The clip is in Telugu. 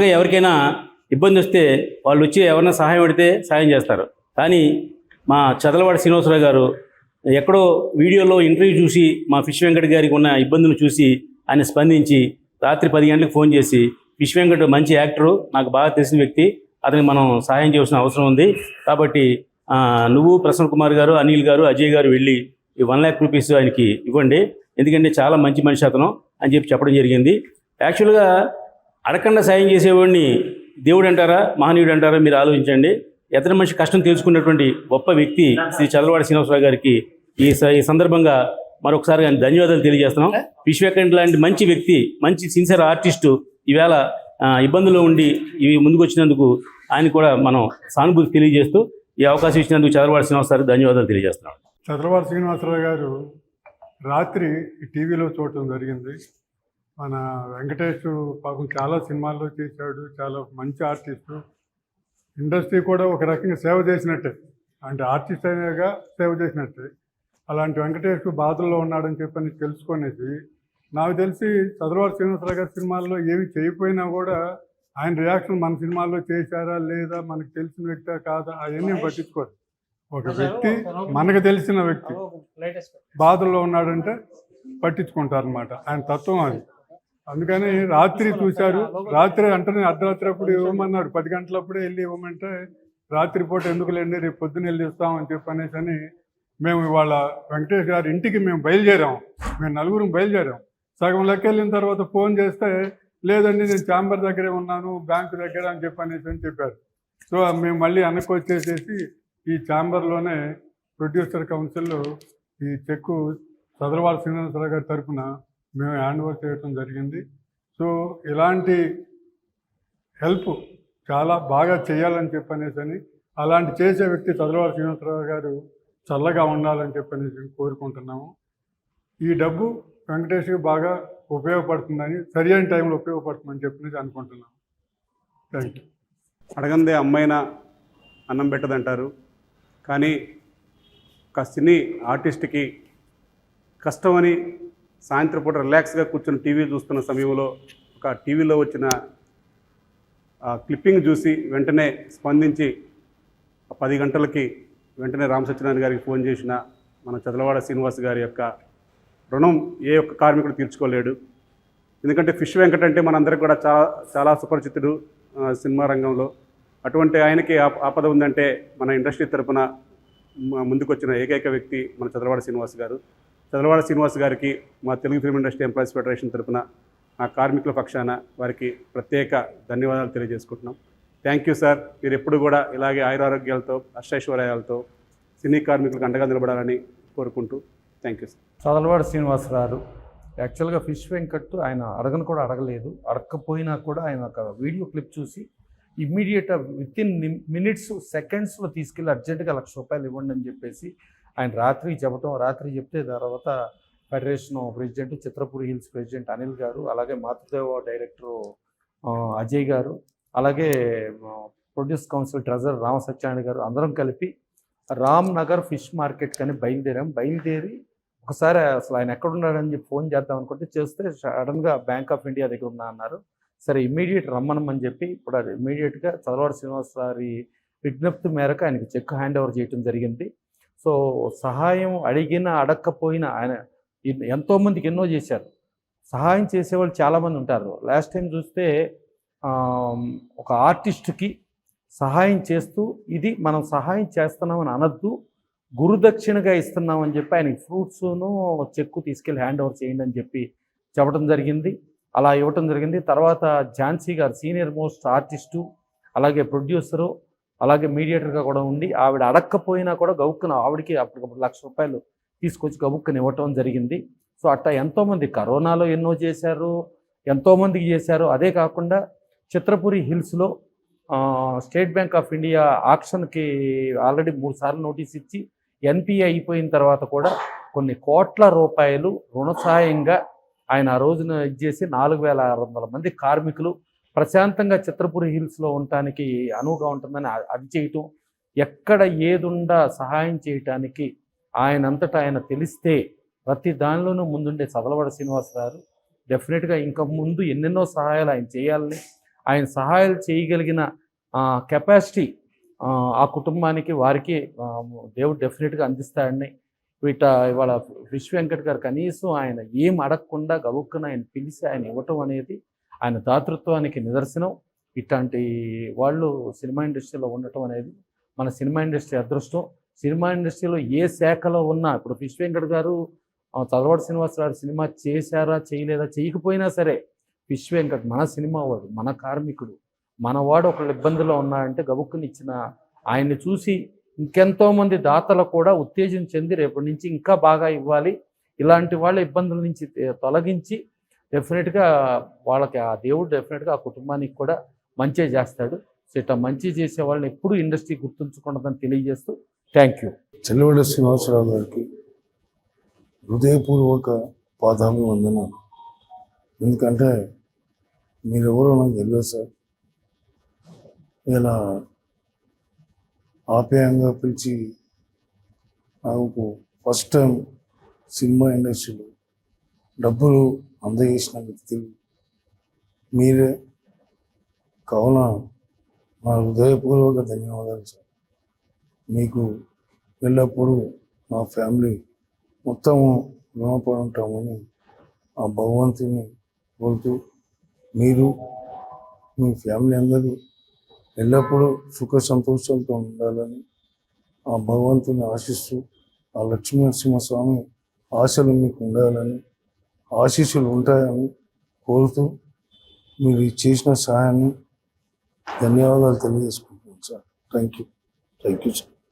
కొత్తగా ఎవరికైనా ఇబ్బంది వస్తే వాళ్ళు వచ్చి ఎవరైనా సహాయం పడితే సహాయం చేస్తారు. కానీ మా చదలవాడి శ్రీనివాసరావు గారు ఎక్కడో వీడియోలో ఇంటర్వ్యూ చూసి మా ఫిష్ వెంకట్ గారికి ఉన్న ఇబ్బందులు చూసి ఆయన స్పందించి రాత్రి పది గంటలకు ఫోన్ చేసి ఫిష్ వెంకట్ మంచి యాక్టరు నాకు బాగా తెలిసిన వ్యక్తి అతనికి మనం సహాయం చేయాల్సిన అవసరం ఉంది. కాబట్టి నువ్వు ప్రసన్న కుమార్ గారు అనిల్ గారు అజయ్ గారు వెళ్ళి ఈ వన్ ల్యాక్ రూపీస్ ఆయనకి ఇవ్వండి. ఎందుకంటే చాలా మంచి మనిషి అతను అని చెప్పి చెప్పడం జరిగింది. యాక్చువల్గా అడగకుండా సాయం చేసేవాడిని దేవుడు అంటారా మహనీయుడు అంటారా మీరు ఆలోచించండి. ఎతని మనిషి కష్టం తెలుసుకున్నటువంటి గొప్ప వ్యక్తి శ్రీ చంద్రవాడ శ్రీనివాసరావు గారికి ఈ స- ఈ సందర్భంగా మరొకసారి ఆయన ధన్యవాదాలు తెలియజేస్తున్నాం. విశ్వకండ్ లాంటి మంచి వ్యక్తి మంచి సిన్సియర్ ఆర్టిస్టు ఈవేళ ఇబ్బందుల్లో ఉండి ఇవి ముందుకు వచ్చినందుకు ఆయన కూడా మనం సానుభూతి తెలియజేస్తూ ఈ అవకాశం ఇచ్చినందుకు చంద్రవాడ శ్రీనివాసరావు ధన్యవాదాలు తెలియజేస్తున్నాం. చంద్రబాబు శ్రీనివాసరావు గారు రాత్రి టీవీలో చూడటం జరిగింది. మన వెంకటేష్ పాపం చాలా సినిమాల్లో చేశాడు చాలా మంచి ఆర్టిస్టు. ఇండస్ట్రీ కూడా ఒక రకంగా సేవ చేసినట్టే. అంటే ఆర్టిస్ట్ అనేగా సేవ చేసినట్టే. అలాంటి వెంకటేష్ బాధల్లో ఉన్నాడని చెప్పని తెలుసుకునేసి నాకు తెలిసి చంద్రబాబు శ్రీనివాసరావు గారి సినిమాల్లో ఏమి చేయకపోయినా కూడా ఆయన రియాక్షన్ మన సినిమాల్లో చేశారా లేదా మనకు తెలిసిన వ్యక్తా కాదా అవన్నీ పట్టించుకోరు. ఒక వ్యక్తి మనకు తెలిసిన వ్యక్తి బాధల్లో ఉన్నాడంటే పట్టించుకుంటారు అనమాట ఆయన తత్వం అది. అందుకని రాత్రి చూశారు. రాత్రి అంటనే అర్ధరాత్రి అప్పుడు ఇవ్వమన్నాడు. పది గంటలప్పుడే వెళ్ళి ఇవ్వమంటే రాత్రిపూట ఎందుకు లేండి? రేపు పొద్దున్న వెళ్ళి ఇస్తామని చెప్పి అనేసి అని మేము ఇవాళ వెంకటేష్ గారి ఇంటికి మేము బయలుదేరాం. మేము నలుగురం బయలుదేరాం. సగం లెక్క వెళ్ళిన తర్వాత ఫోన్ చేస్తే లేదండి నేను ఛాంబర్ దగ్గరే ఉన్నాను బ్యాంకు దగ్గర అని చెప్పి అనేసి అని చెప్పారు. సో మేము మళ్ళీ వెనక్కి వచ్చేసేసి ఈ ఛాంబర్లోనే ప్రొడ్యూసర్ కౌన్సిల్లో ఈ చెక్కు చదరవాడ శ్రీనివాసరావు గారి తరఫున మేము హ్యాండ్ ఓవర్ చేయడం జరిగింది. సో ఇలాంటి హెల్ప్ చాలా బాగా చేయాలని చెప్పనేసి అని అలాంటి చేసే వ్యక్తి చదలవారి శ్రీనివాసరావు గారు చల్లగా ఉండాలని చెప్పనేసి కోరుకుంటున్నాము. ఈ డబ్బు వెంకటేష్కి బాగా ఉపయోగపడుతుందని సరి అయిన టైంలో ఉపయోగపడుతుందని చెప్పనేసి అనుకుంటున్నాము. Thank you. అడగందే అమ్మాయినా అన్నం పెట్టదంటారు. కానీ ఒక సినీ ఆర్టిస్ట్కి కష్టమని సాయంత్రం పూట రిలాక్స్గా కూర్చొని టీవీ చూస్తున్న సమయంలో ఒక టీవీలో వచ్చిన ఆ క్లిప్పింగ్ చూసి వెంటనే స్పందించి పది గంటలకి వెంటనే రామ్ సత్యనారాయణ గారికి ఫోన్ చేసిన మన చదలవాడ శ్రీనివాస్ గారి యొక్క రుణం ఏ ఒక్క కార్మికుడు తీర్చుకోలేడు. ఎందుకంటే ఫిష్ వెంకట అంటే మనందరికీ కూడా చాలా చాలా సుపరిచితుడు సినిమా రంగంలో. అటువంటి ఆయనకి ఆప- ఆపద ఉందంటే మన ఇండస్ట్రీ తరపున ముందుకొచ్చిన ఏకైక వ్యక్తి మన చదలవాడ శ్రీనివాస్ గారు. చదలవాడ శ్రీనివాస్ గారికి మా Telugu film industry employees federation తరపున మా కార్మికుల పక్షాన వారికి ప్రత్యేక ధన్యవాదాలు తెలియజేసుకుంటున్నాం. థ్యాంక్ యూ సార్ మీరు ఎప్పుడు కూడా ఇలాగే ఆయురారోగ్యాలతో అష్టైశ్వర్యాలతో సినీ కార్మికులకు అండగా నిలబడాలని కోరుకుంటూ thank you sir Chadalavada Srinivasarao యాక్చువల్గా ఫిష్ వెంకట్ ఆయన అడగను కూడా అడగలేదు. అడగకపోయినా కూడా ఆయన ఒక వీడియో క్లిప్ చూసి ఇమ్మీడియట్ విత్ ఇన్ మినిట్స్ సెకండ్స్లో తీసుకెళ్ళి అర్జెంటుగా లక్ష రూపాయలు ఇవ్వండి అని చెప్పేసి ఆయన రాత్రి చెప్పటం రాత్రి చెప్తే తర్వాత federation president Chitrapuri hills president Anil గారు అలాగే మాతృదేవ డైరెక్టర్ అజయ్ గారు అలాగే produce council treasurer Rama Satyanarayana గారు అందరం కలిపి రామ్ నగర్ ఫిష్ మార్కెట్ కానీ బయలుదేరాం. బయలుదేరి ఒకసారి అసలు ఆయన ఎక్కడున్నాడని చెప్పి ఫోన్ చేద్దాం అనుకుంటే చేస్తే సడన్గా బ్యాంక్ ఆఫ్ ఇండియా దగ్గర ఉన్నా అన్నారు. సరే ఇమ్మీడియట్ రమ్మనమని చెప్పి ఇప్పుడు అది ఇమ్మీడియట్గా చదలవాడ శ్రీనివాస్ గారి విజ్ఞప్తి మేరకు ఆయనకి చెక్ హ్యాండ్ ఓవర్ చేయడం జరిగింది. సో సహాయం అడిగినా అడగకపోయినా ఆయన ఎంతోమందికి ఎన్నో చేశారు. సహాయం చేసేవాళ్ళు చాలామంది ఉంటారు. లాస్ట్ టైం చూస్తే ఒక ఆర్టిస్ట్కి సహాయం చేస్తూ ఇది మనం సహాయం చేస్తున్నామని అనద్దు గురుదక్షిణగా ఇస్తున్నామని చెప్పి ఆయనకి ఫ్రూట్స్ను చెక్కు తీసుకెళ్ళి హ్యాండ్ ఓవర్ చేయండి అని చెప్పి చెప్పడం జరిగింది. అలా ఇవ్వటం జరిగింది. తర్వాత ఝాన్సీ గారు సీనియర్ మోస్ట్ ఆర్టిస్టు అలాగే ప్రొడ్యూసరు అలాగే మీడియేటర్గా కూడా ఉండి ఆవిడ అడక్కపోయినా కూడా గబుక్కున ఆవిడకి అప్పటికప్పుడు లక్ష రూపాయలు తీసుకొచ్చి గబుక్కుని ఇవ్వటం జరిగింది. సో అట్టా ఎంతోమంది కరోనాలో ఎన్నో చేశారు ఎంతోమందికి చేశారు. అదే కాకుండా చిత్రపురి హిల్స్లో స్టేట్ బ్యాంక్ ఆఫ్ ఇండియా ఆక్షన్కి ఆల్రెడీ మూడు సార్లు నోటీస్ ఇచ్చి ఎన్పిఏ అయిపోయిన తర్వాత కూడా కొన్ని కోట్ల రూపాయలు రుణ సహాయంగా ఆయన ఆ రోజున ఇచ్చేసి నాలుగు వేల ఆరు వందల మంది కార్మికులు ప్రశాంతంగా చిత్రపురి హిల్స్లో ఉండటానికి అనువుగా ఉంటుందని అది చేయటం ఎక్కడ ఏదుండా సహాయం చేయటానికి ఆయన అంతటా ఆయన తెలిస్తే ప్రతి దానిలోనూ ముందుండే చదలవాడ శ్రీనివాసరావు డెఫినెట్గా ఇంకా ముందు ఎన్నెన్నో సహాయాలు ఆయన చేయాలని ఆయన సహాయాలు చేయగలిగిన కెపాసిటీ ఆ కుటుంబానికి వారికి దేవుడు డెఫినెట్గా అందిస్తాడని వీట ఇవాళ విశ్వ వెంకట్ గారు కనీసం ఆయన ఏం అడగకుండా గబుక్కున ఆయన పిలిచి ఆయన ఇవ్వటం అనేది ఆయన దాతృత్వానికి నిదర్శనం. ఇట్లాంటి వాళ్ళు సినిమా ఇండస్ట్రీలో ఉండటం అనేది మన సినిమా ఇండస్ట్రీ అదృష్టం. సినిమా ఇండస్ట్రీలో ఏ శాఖలో ఉన్నా ఇప్పుడు పిష్ వెంకట్ గారు చదవాడు శ్రీనివాసరావు సినిమా చేశారా చేయలేదా చేయకపోయినా సరే పిష్ వెంకట్ మన సినిమా వాడు మన కార్మికుడు. మనవాడు ఒకళ్ళు ఇబ్బందిలో ఉన్నాడంటే గబుక్కుని ఇచ్చిన ఆయన్ని చూసి ఇంకెంతోమంది దాతలు కూడా ఉత్తేజం చెంది రేపటి నుంచి ఇంకా బాగా ఇవ్వాలి. ఇలాంటి వాళ్ళ ఇబ్బందుల నుంచి తొలగించి డెఫినెట్గా వాళ్ళకి ఆ దేవుడు డెఫినెట్గా ఆ కుటుంబానికి కూడా మంచి చేస్తాడు. సో ఇట్లా మంచి చేసే వాళ్ళని ఎప్పుడు ఇండస్ట్రీ గుర్తుంచుకుంటుందని తెలియజేస్తూ థ్యాంక్ యూ. చెల్లవడ శ్రీనివాసరావు గారికి హృదయపూర్వక పాదాభి వందనాలు. ఎందుకంటే మీరెవరో నాకు తెలియదు సార్. ఇలా ఆప్యాయంగా పిలిచి నాకు ఫస్ట్ టైం సినిమా ఇండస్ట్రీలో డబ్బులు అందజేసిన వ్యక్తి మీరే కావున నా హృదయపూర్వక ధన్యవాదాలు సార్. మీకు ఎల్లప్పుడూ మా ఫ్యామిలీ మొత్తము రుణపడి ఉంటామని ఆ భగవంతుని కోరుతూ మీరు మీ ఫ్యామిలీ అందరూ ఎల్లప్పుడూ సుఖ సంతోషాలతో ఉండాలని ఆ భగవంతుని ఆశిస్తూ ఆ లక్ష్మీనరసింహస్వామి ఆశలు మీకు ఉండాలని ఆశీస్సులు ఉంటాయని కోరుతూ మీరు చేసిన సహాయాన్ని ధన్యవాదాలు తెలియజేసుకుంటున్నాను sir. Thank you thank you sir